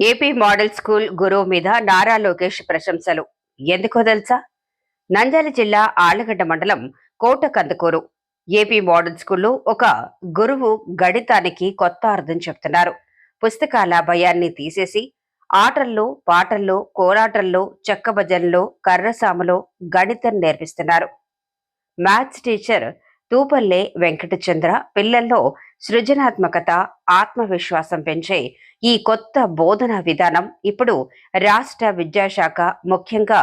AP model school గురువు మీద నారా లోకేష్ ప్రశంసలు. ఎందుకో తెలుసా? నంద్యాల జిల్లా ఆళ్ళగడ్డ మండలం కోట కందుకూరు ఏపీ మోడల్ స్కూల్లో ఒక గురువు గణితానికి కొత్త అర్థం చెప్తున్నారు. పుస్తకాల భయాన్ని తీసేసి ఆటల్లో పాటల్లో కోలాటల్లో చెక్కభజనలో కర్రసామలో గణితం నేర్పిస్తున్నారు. మ్యాథ్స్ టీచర్ తూపల్లే వెంకటచంద్ర పిల్లల్లో సృజనాత్మకత ఆత్మవిశ్వాసం పెంచే ఈ కొత్త బోధనా విధానం ఇప్పుడు రాష్ట్ర విద్యాశాఖ ముఖ్యంగా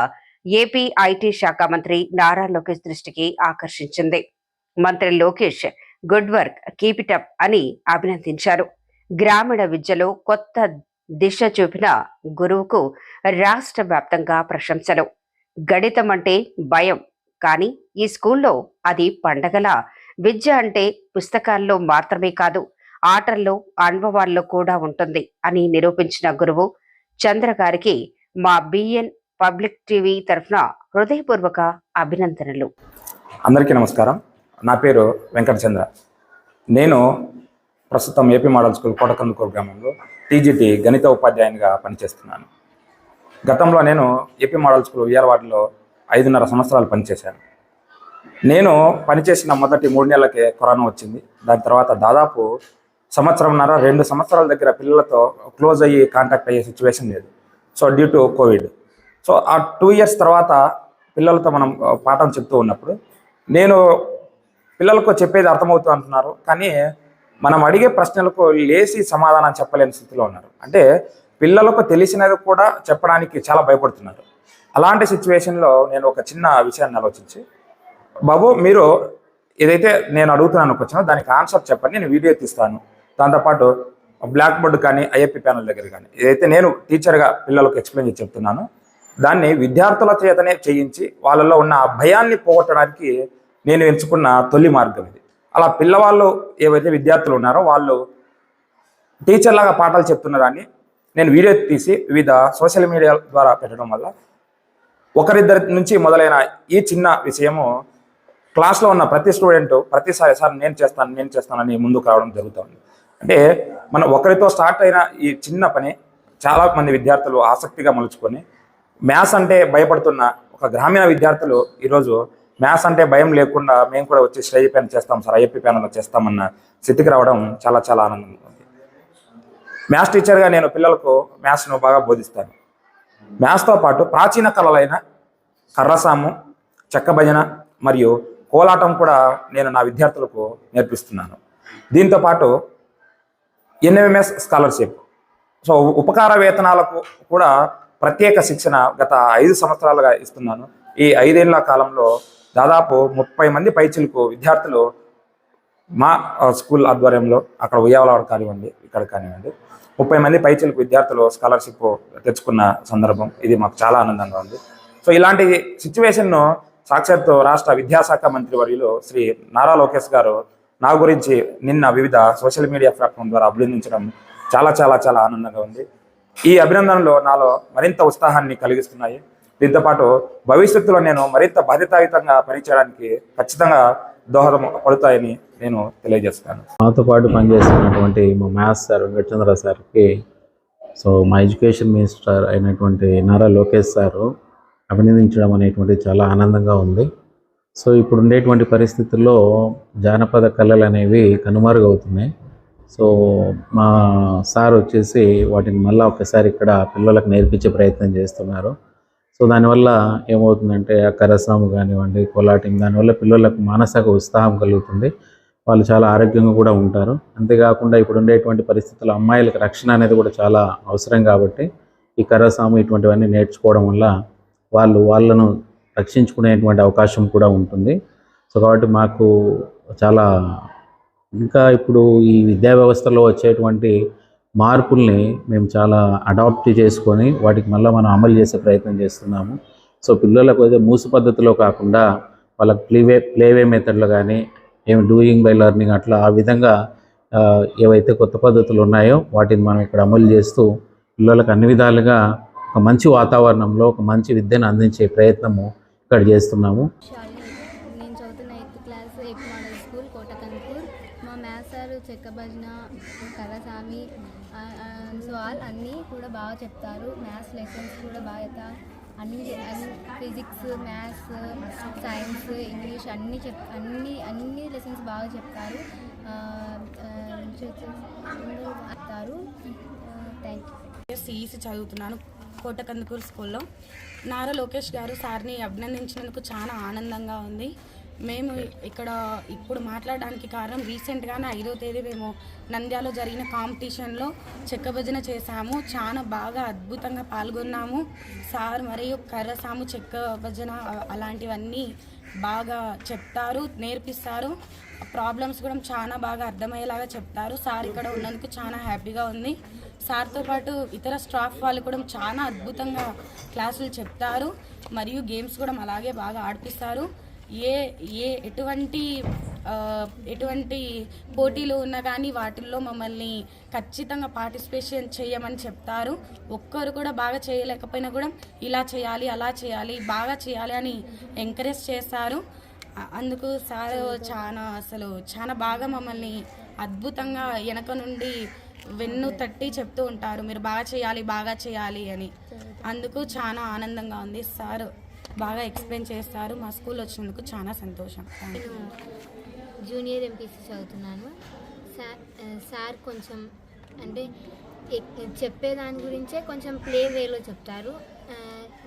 ఏపీ ఐటీ శాఖ మంత్రి నారా లోకేష్ దృష్టికి ఆకర్షించింది. మంత్రి Lokesh good work keep it up అని అభినందించారు. గ్రామీణ విద్యలో కొత్త దిశ చూపిన గురువుకు రాష్ట్ర వ్యాప్తంగా ప్రశంసలు. గణితం అంటే భయం కానీ ఈ స్కూల్లో అది పండగల విద్య అంటే పుస్తకాల్లో మాత్రమే కాదు ఆటల్లో అనుభవాల్లో కూడా ఉంటుంది అని నిరూపించిన గురువు చంద్ర గారికి మా బిఎన్ పబ్లిక్ టీవీ తరఫున హృదయపూర్వక అభినందనలు. అందరికీ నమస్కారం. నా పేరు వెంకట చంద్ర. నేను ప్రస్తుతం ఏపీ మోడల్ స్కూల్ కోటకందుకూరు గ్రామంలో టీజీటీ గణిత ఉపాధ్యాయునిగా పనిచేస్తున్నాను. గతంలో నేను ఏపీ మోడల్ స్కూల్ విఆర్వాడలో ఐదున్నర సంవత్సరాలు పనిచేశాను. నేను పనిచేసిన మొదటి మూడు నెలలకే కరోనా వచ్చింది. దాని తర్వాత దాదాపు సంవత్సరంన్నర రెండు సంవత్సరాల దగ్గర పిల్లలతో క్లోజ్ అయ్యి కాంటాక్ట్ అయ్యే సిచ్యువేషన్ లేదు. So due to Covid so ఆ టూ ఇయర్స్ తర్వాత పిల్లలతో మనం పాఠం చెప్తూ ఉన్నప్పుడు నేను పిల్లలకు చెప్పేది అర్థమవుతూ అంటున్నారు. కానీ మనం అడిగే ప్రశ్నలకు లేచి సమాధానం చెప్పలేని స్థితిలో ఉన్నారు. అంటే పిల్లలకు తెలిసినది కూడా చెప్పడానికి చాలా భయపడుతున్నారు. అలాంటి సిచ్యువేషన్లో నేను ఒక చిన్న విషయాన్ని ఆలోచించి బాబు మీరు ఏదైతే నేను అడుగుతున్నాను క్వశ్చన్ దానికి ఆన్సర్ చెప్పండి నేను వీడియో తీస్తాను దాంతోపాటు బ్లాక్ బోర్డ్ కానీ ఐఎఫ్పి ప్యానల్ దగ్గర కానీ ఏదైతే నేను టీచర్గా పిల్లలకు ఎక్స్ప్లెయిన్ చేసి చెప్తున్నాను దాన్ని విద్యార్థుల చేతనే చేయించి వాళ్ళలో ఉన్న ఆ భయాన్ని పోగొట్టడానికి నేను ఎంచుకున్న తొలి మార్గం ఇది. అలా పిల్లవాళ్ళు ఏవైతే విద్యార్థులు ఉన్నారో వాళ్ళు టీచర్లాగా పాఠాలు చెప్తున్న దాన్ని నేను వీడియో తీసి వివిధ సోషల్ మీడియా ద్వారా పెట్టడం వల్ల ఒకరిద్దరి నుంచి మొదలైన ఈ చిన్న విషయము క్లాస్లో ఉన్న ప్రతి స్టూడెంట్ ప్రతిసారి సార్ నేను చేస్తాను నేను చేస్తానని ముందుకు రావడం జరుగుతుంది. అంటే మన ఒకరితో స్టార్ట్ అయిన ఈ చిన్న పని చాలా మంది విద్యార్థులు ఆసక్తిగా మలుచుకొని మ్యాథ్స్ అంటే భయపడుతున్న ఒక గ్రామీణ విద్యార్థులు ఈరోజు మ్యాథ్స్ అంటే భయం లేకుండా మేము కూడా వచ్చి శ్రేయ పైన చేస్తాం సార్ ఐఎప్పి ప్యానల్లో చేస్తామన్న స్థితికి రావడం చాలా చాలా ఆనందంగా ఉంది. మ్యాథ్స్ టీచర్గా నేను పిల్లలకు మ్యాథ్స్ను బాగా బోధిస్తాను. మ్యాథ్స్తో పాటు ప్రాచీన కళలైన కర్రసాము చెక్క భజన మరియు కోలాటం కూడా నేను నా విద్యార్థులకు నేర్పిస్తున్నాను. దీంతో పాటు ఎన్ఎంఎస్ స్కాలర్షిప్. సో ఉపకార వేతనాలకు కూడా ప్రత్యేక శిక్షణ గత ఐదు సంవత్సరాలుగా ఇస్తున్నాను. ఈ ఐదేళ్ళ కాలంలో దాదాపు ముప్పై మంది పైచిలకు విద్యార్థులు మా స్కూల్ ఆధ్వర్యంలో అక్కడ ఉయ్యాలవాడ కానివ్వండి ఇక్కడ కానివ్వండి ముప్పై మంది పైచిలకు విద్యార్థులు స్కాలర్షిప్ తెచ్చుకున్న సందర్భం ఇది మాకు చాలా ఆనందంగా ఉంది. సో ఇలాంటి సిచ్యువేషన్ను సాక్షాత్తు రాష్ట్ర విద్యాశాఖ మంత్రి వర్యులు శ్రీ నారా లోకేష్ గారు నా గురించి నిన్న వివిధ సోషల్ మీడియా ప్లాట్ఫామ్ ద్వారా అభినందించడం చాలా చాలా చాలా ఆనందంగా ఉంది. ఈ అభినందనలు నాలో మరింత ఉత్సాహాన్ని కలిగిస్తున్నాయి. దీంతోపాటు భవిష్యత్తులో నేను మరింత బాధ్యతాయుతంగా పనిచేయడానికి ఖచ్చితంగా దోహదం పడుతాయని నేను తెలియజేస్తాను మాతో పాటు పనిచేస్తున్నటువంటి మా మ్యాథ్స్ సార్ వెంకటచంద్ర సార్కి సో మా ఎడ్యుకేషన్ మినిస్టర్ అయినటువంటి నారా లోకేష్ సారు అభినందించడం అనేటువంటిది చాలా ఆనందంగా ఉంది. సో ఇప్పుడు ఉండేటువంటి పరిస్థితుల్లో జానపద కళలు అనేవి కనుమరుగవుతున్నాయి. సో మా సార్ వచ్చేసి వాటిని మళ్ళీ ఒకసారి ఇక్కడ పిల్లలకు నేర్పించే ప్రయత్నం చేస్తున్నారు. సో దానివల్ల ఏమవుతుందంటే ఆ కరసాము కానివ్వండి కోలాటింగ్ దానివల్ల పిల్లలకు మానసిక ఉత్సాహం కలుగుతుంది. వాళ్ళు చాలా ఆరోగ్యంగా కూడా ఉంటారు. అంతేకాకుండా ఇప్పుడు ఉండేటువంటి పరిస్థితుల్లో అమ్మాయిలకు రక్షణ అనేది కూడా చాలా అవసరం కాబట్టి ఈ కరసాము ఇటువంటివన్నీ నేర్చుకోవడం వల్ల వాళ్ళు వాళ్ళను రక్షించుకునేటువంటి అవకాశం కూడా ఉంటుంది. సో కాబట్టి మాకు చాలా ఇంకా ఇప్పుడు ఈ విద్యా వ్యవస్థలో వచ్చేటువంటి మార్పుల్ని మేము చాలా అడాప్ట్ చేసుకొని వాటికి మళ్ళీ మనం అమలు చేసే ప్రయత్నం చేస్తున్నాము. సో పిల్లలకు అయితే మూసు పద్ధతిలో కాకుండా వాళ్ళకి ప్లేవే ప్లేవే మెథడ్లో కానీ ఏమి డూయింగ్ బై లెర్నింగ్ అట్లా ఆ విధంగా ఏవైతే కొత్త పద్ధతులు ఉన్నాయో వాటిని మనం ఇక్కడ అమలు చేస్తూ పిల్లలకు అన్ని విధాలుగా ఒక మంచి వాతావరణంలో ఒక మంచి విద్యను అందించే ప్రయత్నము ఇక్కడ చేస్తున్నాము. నేను చదువుతున్న eighth class AP model school Kotakanpur మా మ్యాథ్స్ సార్ చెక్క భజన కర్రసామి సో ఆల్ అన్నీ కూడా బాగా చెప్తారు. మ్యాథ్స్ లెసన్స్ కూడా బాగా చెప్తారు. అన్ని ఫిజిక్స్ మ్యాథ్స్ సైన్స్ ఇంగ్లీష్ అన్ని చెప్ అన్ని అన్ని లెసన్స్ బాగా చెప్తారు. చెప్తారు. థ్యాంక్ యూ సిఈసి చదువుతున్నాను. కోటకందుకూరు స్కూల్లో. నారా లోకేష్ గారు సార్ని అభినందించినందుకు చాలా ఆనందంగా ఉంది. మేము ఇక్కడ ఇప్పుడు మాట్లాడడానికి కారణం రీసెంట్గానే ఐదో తేదీ మేము నంద్యాలో జరిగిన కాంపిటీషన్లో చెక్క భజన చేశాము. చాలా బాగా అద్భుతంగా పాల్గొన్నాము. సార్ మరియు కర్రసాము చెక్క భజన అలాంటివన్నీ బాగా చెప్తారు నేర్పిస్తారు. ప్రాబ్లమ్స్ కూడా చాలా బాగా అర్థమయ్యేలాగా చెప్తారు. సార్ ఇక్కడ ఉన్నందుకు చాలా హ్యాపీగా ఉంది. సార్తో పాటు ఇతర స్టాఫ్ వాళ్ళు కూడా చాలా అద్భుతంగా క్లాసులు చెప్తారు మరియు గేమ్స్ కూడా అలాగే బాగా ఆడిపిస్తారు. ఏ ఏ ఎటువంటి ఎటువంటి పోటీలు ఉన్నా కానీ వాటిల్లో మమ్మల్ని ఖచ్చితంగా పార్టిసిపేషన్ చేయమని చెప్తారు. ఒక్కరు కూడా బాగా చేయలేకపోయినా కూడా ఇలా చేయాలి అలా చేయాలి బాగా చేయాలి అని ఎంకరేజ్ చేస్తారు. అందుకు సార్ చాలా అసలు చాలా బాగా మమ్మల్ని అద్భుతంగా వెనక నుండి వెన్ను తట్టి చెప్తూ ఉంటారు మీరు బాగా చేయాలి బాగా చేయాలి అని. అందుకు చాలా ఆనందంగా ఉంది. సార్ బాగా ఎక్స్ప్లెయిన్ చేస్తారు. మా స్కూల్ వచ్చినందుకు చాలా సంతోషం. జూనియర్ ఎంపీసీ చదువుతున్నాను. సార్ సార్ కొంచెం అంటే చెప్పేదాని గురించే కొంచెం ప్లే వేలో చెప్తారు.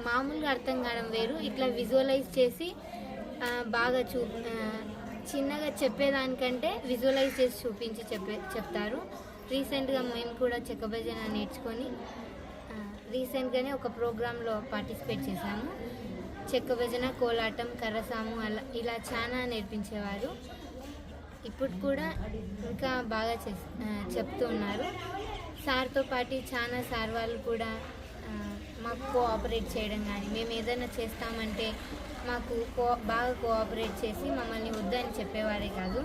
మామూలుగా అర్థం కావడం వేరు. ఇట్లా విజువలైజ్ చేసి బాగా చూ చిన్నగా చెప్పేదానికంటే విజువలైజ్ చేసి చూపించి చెప్పే చెప్తారు. రీసెంట్గా మేము కూడా చెక్క భజన నేర్చుకొని రీసెంట్గానే ఒక ప్రోగ్రాంలో పార్టిసిపేట్ చేశాము. చెక్క భజన కోలాటం కర్రసాము అలా ఇలా చాలా నేర్పించేవారు. ఇప్పుడు కూడా ఇంకా బాగా చే చెప్తూ ఉన్నారు సార్తో పాటు చాలా సార్ వాళ్ళు కూడా మాకు కోఆపరేట్ చేయడం కానీ మేము ఏదైనా చేస్తామంటే మాకు కో బాగా కోఆపరేట్ చేసి మమ్మల్ని వద్దని చెప్పేవారే కాదు.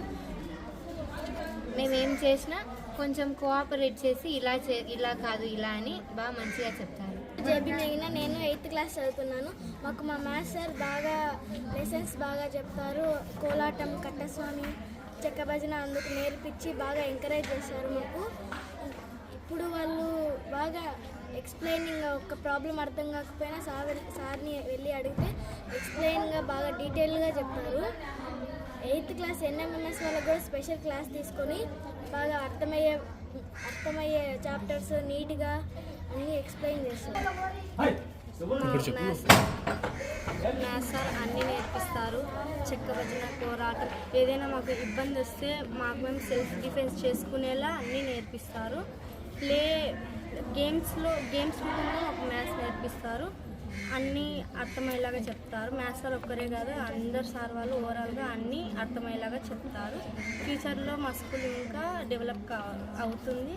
మేమేం చేసినా కొంచెం కోఆపరేట్ చేసి ఇలా చే ఇలా కాదు ఇలా అని బాగా మంచిగా చెప్తారు. జేబీ మేఘన నేను ఎయిత్ క్లాస్ చదువుతున్నాను. మాకు మా మ్యాథ్స్ సార్ బాగా లెసన్స్ బాగా చెప్తారు. కోలాటం కట్టస్వామి చెక్క భజన అందుకు నేర్పించి బాగా ఎంకరేజ్ చేశారు మాకు. ఎక్స్ప్లెయినింగ్గా ఒక ప్రాబ్లం అర్థం కాకపోయినా సార్ సార్ని వెళ్ళి అడిగితే ఎక్స్ప్లెయిన్గా బాగా డీటెయిల్గా చెప్తారు ఎయిత్ క్లాస్ ఎన్ఎంఎంఎస్ వాళ్ళకి కూడా స్పెషల్ క్లాస్ తీసుకొని బాగా అర్థమయ్యే అర్థమయ్యే చాప్టర్స్ నీట్గా అన్నీ ఎక్స్ప్లెయిన్ చేస్తారు మ్యాథ్స్. మ్యాథ్స్ సార్ అన్నీ నేర్పిస్తారు. చెక్క భజన పోరాటం ఏదైనా మాకు ఇబ్బంది వస్తే మాకు మేము సెల్ఫ్ డిఫెన్స్ చేసుకునేలా అన్నీ నేర్పిస్తారు. ప్లే గేమ్స్లో గేమ్స్ రూపంలో మాకు మ్యాథ్స్ నేర్పిస్తారు. అన్నీ అర్థమయ్యేలాగా చెప్తారు. మ్యాథ్స్ సార్ ఒక్కరే కాదు అందరు సార్ వాళ్ళు ఓవరాల్గా అన్నీ అర్థమయ్యేలాగా చెప్తారు. ఫ్యూచర్లో మా స్కూల్ ఇంకా డెవలప్ కా అవుతుంది.